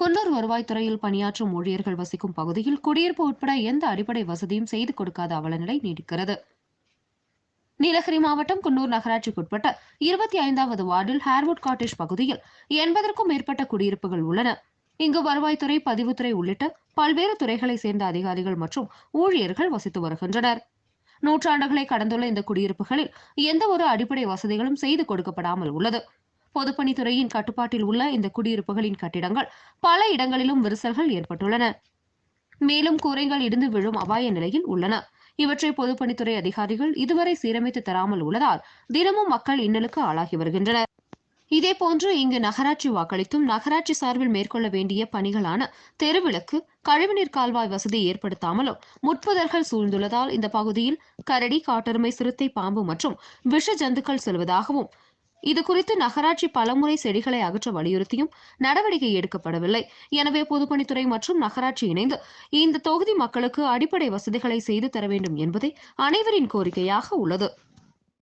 குன்னூர் வருவாய்த்துறையில் பணியாற்றும் ஊழியர்கள் வசிக்கும் பகுதியில் குடியிருப்பு உட்பட எந்த அடிப்படை வசதியும் செய்து கொடுக்காத அவலநிலை நீடிக்கிறது. நீலகிரி மாவட்டம் குன்னூர் நகராட்சிக்குட்பட்ட இருபத்தி ஐந்தாவது வார்டில் ஹேர்வுட் காட்டேஜ் பகுதியில் எண்பதற்கும் மேற்பட்ட குடியிருப்புகள் உள்ளன. இங்கு வருவாய்த்துறை பதிவுத்துறை உள்ளிட்ட பல்வேறு துறைகளைச் சேர்ந்த அதிகாரிகள் மற்றும் ஊழியர்கள் வசித்து வருகின்றனர். நூற்றாண்டுகளை கடந்துள்ள இந்த குடியிருப்புகளில் எந்த ஒரு அடிப்படை வசதிகளும் செய்து கொடுக்கப்படாமல் உள்ளது. பொதுப்பணித்துறையின் கட்டுப்பாட்டில் உள்ள இந்த குடியிருப்புகளின் கட்டிடங்கள் பல இடங்களிலும் விரிசல்கள் ஏற்பட்டுள்ளன. மேலும் கூரைகள் இடிந்து விழும் அபாய நிலையில் உள்ளன. இவற்றை பொதுப்பணித்துறை அதிகாரிகள் இதுவரை சீரமைத்து தராமல் உள்ளதால் தினமும் மக்கள் இன்னலுக்கு ஆளாகி வருகின்றனர். இதேபோன்று இங்கு நகராட்சி வாக்களித்தும் நகராட்சி சார்பில் மேற்கொள்ள வேண்டிய பணிகளான தெருவிளக்கு கழிவுநீர் கால்வாய் வசதி ஏற்படுத்தாமலும் முட்புதர்கள் சூழ்ந்துள்ளதால் இந்த பகுதியில் கரடி காட்டெருமை சிறுத்தை பாம்பு மற்றும் விஷ ஜந்துக்கள் செல்வதாகவும் இது குறித்து நகராட்சி பலமுறை செடிகளை அகற்ற வலியுறுத்தியும் நடவடிக்கை எடுக்கப்படவில்லை. எனவே பொதுப்பணித்துறை மற்றும் நகராட்சி இணைந்து இந்த தொகுதி மக்களுக்கு அடிப்படை வசதிகளை செய்து தர வேண்டும் என்பதே அனைவரின் கோரிக்கையாக உள்ளது.